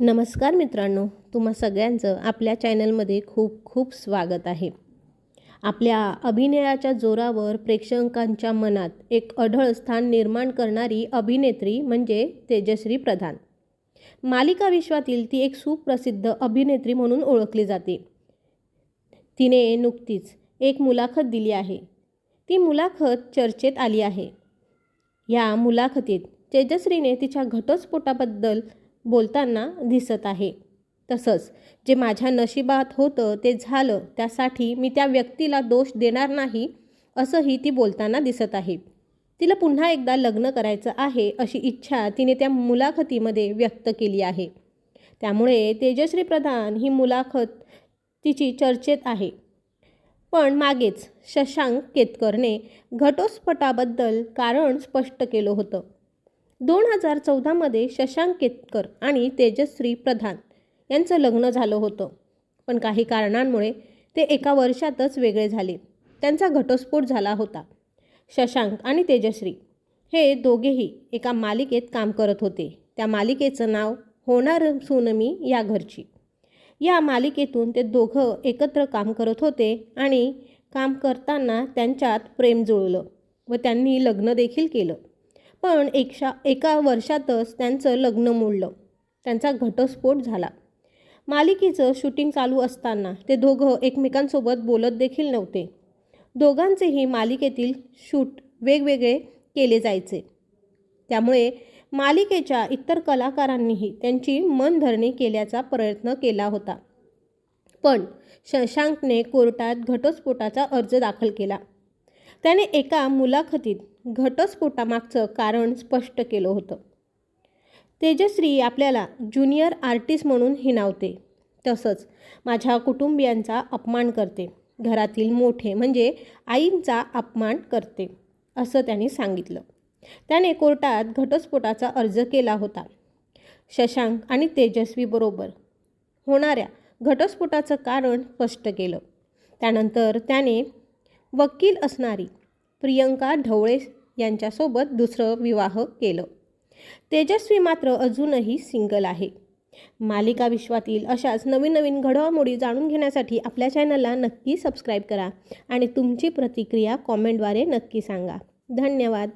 नमस्कार मित्रांनो तुम्हा सगळ्यांचं आपल्या चॅनलमध्ये खूप खूप स्वागत आहे. आपल्या अभिनयाच्या जोरावर प्रेक्षकांच्या मनात एक अढळ स्थान निर्माण करणारी अभिनेत्री म्हणजे तेजश्री प्रधान. मालिका विश्वातील ती एक सुप्रसिद्ध अभिनेत्री म्हणून ओळखली जाते. तिने नुकतीच एक मुलाखत दिली आहे. ती मुलाखत चर्चेत आली आहे. या मुलाखतीत तेजश्रीने तिच्या घटस्फोटाबद्दल बोलताना दिसत आहे. तसंच जे माझ्या नशिबात होतं ते झालं त्यासाठी मी त्या व्यक्तीला दोष देणार नाही असंही ती बोलताना दिसत आहे. तिला पुन्हा एकदा लग्न करायचं आहे अशी इच्छा तिने त्या मुलाखतीमध्ये व्यक्त केली आहे. त्यामुळे तेजश्री प्रधान ही मुलाखत तिची चर्चेत आहे. पण मागेच शशांक केतकरने घटस्फोटाबद्दल कारण स्पष्ट केलं होतं. दोन हजार चौदामध्ये शशांक केतकर आणि तेजश्री प्रधान यांचं लग्न झालं होतं. पण काही कारणांमुळे ते एका वर्षातच वेगळे झाले. त्यांचा घटस्फोट झाला होता. शशांक आणि तेजश्री हे दोघेही एका मालिकेत काम करत होते. त्या मालिकेचं नाव होणार सुनमी या घरची. या मालिकेतून ते दोघं एकत्र काम करत होते आणि काम करताना त्यांच्यात प्रेम जुळलं व त्यांनी लग्न देखील केलं. पण एकशा एका वर्षातच त्यांचं लग्न मोडलं. त्यांचा घटस्फोट झाला. मालिकेचं शूटिंग चालू असताना ते दोघं एकमेकांसोबत बोलत देखील नव्हते. दोघांचेही मालिकेतील शूट वेगवेगळे केले जायचे. त्यामुळे मालिकेच्या इतर कलाकारांनीही त्यांची मनधरणी केल्याचा प्रयत्न केला होता. पण शशांकने कोर्टात घटस्फोटाचा अर्ज दाखल केला. त्याने एका मुलाखतीत घटस्फोटामागचं कारण स्पष्ट केलं होतं. तेजश्री आपल्याला ज्युनियर आर्टिस्ट म्हणून हिनावते तसंच माझ्या कुटुंबियांचा अपमान करते. घरातील मोठे म्हणजे आईंचा अपमान करते असं त्यांनी सांगितलं. त्याने कोर्टात घटस्फोटाचा अर्ज केला होता. शशांक आणि तेजस्वीबरोबर होणाऱ्या घटस्फोटाचं कारण स्पष्ट केलं. त्यानंतर त्याने वकील असणारी प्रियंका ढवळे यांच्यासोबत दुसरं विवाह केलं. तेजस्वी मात्र अजूनही सिंगल आहे. मालिका विश्वातील अशाच नवीन नवीन घडामोडी जाणून घेण्यासाठी आपल्या चॅनलला नक्की सबस्क्राईब करा आणि तुमची प्रतिक्रिया कॉमेंटद्वारे नक्की सांगा. धन्यवाद.